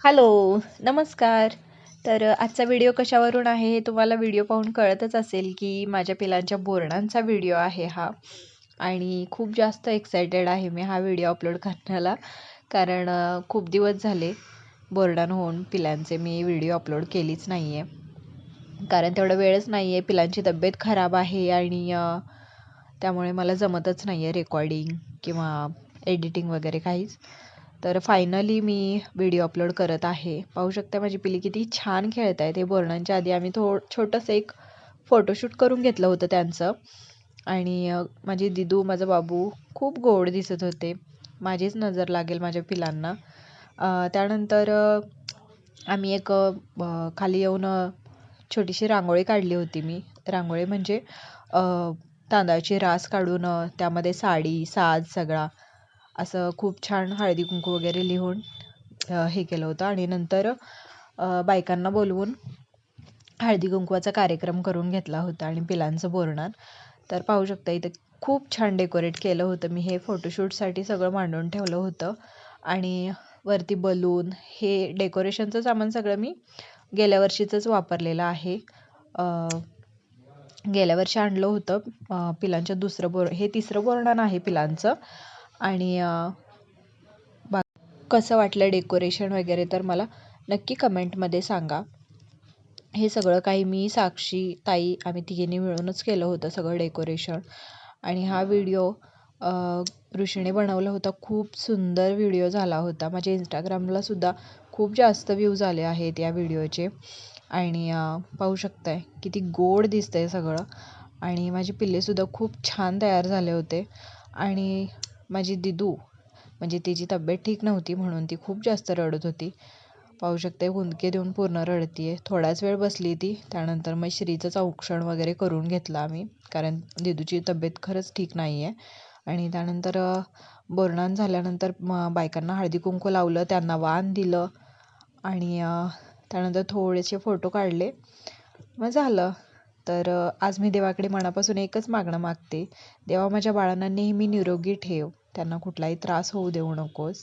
Hello नमस्कार. तर आजचा व्हिडिओ कशावरून आहे हे तुम्हाला व्हिडिओ पाहून कळतच असेल की माझ्या पिलांच्या बोरणांचा व्हिडिओ आहे हा. आणि खूप जास्त एक्सायटेड आहे मी हा व्हिडिओ अपलोड करण्याला कारण खूप दिवस झाले बोरडान होऊन पिलांचे मी व्हिडिओ अपलोड केलीच नाही आहे कारण तेवढा वेळच नाही आहे पिलांची तब्येत खराब आहे आणि त्यामुळे मला जमतच नाही आहे रेकॉर्डिंग किंवा एडिटिंग वगैरे काहीच. तर फायनली मी व्हिडिओ अपलोड करत आहे. पाहू शकता माझी पिली किती छान खेळत आहे. ते बोरणांच्या आधी आम्ही थो छोटंसं एक फोटोशूट करून घेतलं होतं त्यांचं. आणि माझी दिदू माझा बाबू खूप गोड दिसत होते. माझीच नजर लागेल माझ्या पिलांना. त्यानंतर आम्ही एक खाली येऊन छोटीशी रांगोळी काढली होती मी. रांगोळी म्हणजे तांदळाची रास काढून त्यामध्ये साडी साज सगळा असं खूप छान हळदी कुंकू वगैरे लिहून हे केलं होतं. आणि नंतर बायकांना बोलवून हळदी कुंकवाचा कार्यक्रम करून घेतला होता आणि पिलांचं बोरणार तर पाहू शकता इथं खूप छान डेकोरेट केलं होतं. मी हे फोटोशूटसाठी सगळं मांडून ठेवलं होतं. आणि वरती बलून हे डेकोरेशनचं सामान सगळं मी गेल्या वर्षीचंच वापरलेलं आहे. गेल्या वर्षी आणलं होतं पिलांचं पिलांच्या दुसरं बोर हे तिसरं बोरणान आहे पिलांचं. आणि बा कसं वाटलं डेकोरेशन वगैरे तर मला नक्की कमेंटमध्ये सांगा. हे सगळं काही मी साक्षी ताई आम्ही तिघींनी मिळूनच केलं होतं सगळं डेकोरेशन. आणि हा व्हिडिओ ऋषीने बनवला होता. खूप सुंदर व्हिडिओ झाला होता. माझ्या इंस्टाग्रामला सुद्धा खूप जास्त व्ह्यूज आले आहेत या व्हिडिओचे. आणि पाहू शकताय किती गोड दिसतंय सगळं. आणि माझी पिल्लेसुद्धा खूप छान तयार झाले होते. आणि माझी दिदू म्हणजे तिची तब्येत ठीक नव्हती म्हणून ती खूप जास्त रडत होती. पाहू शकते हुंदके देऊन पूर्ण रडतीये. थोडाच वेळ बसली ती त्यानंतर मग श्रीचं औक्षण वगैरे करून घेतलं आम्ही कारण दिदूची तब्येत खरंच ठीक नाही आहे आणि त्यानंतर बोरणान झाल्यानंतर मग बायकांना हळदी कुंकू लावलं त्यांना वाण दिलं. आणि त्यानंतर थोडेसे फोटो काढले. मग झालं. तर आज मी देवाकडे मनापासून एकच मागणं मागते. देवा माझ्या बाळांना नेहमी निरोगी ठेव. त्यांना कुठलाही त्रास होऊ देऊ नकोस.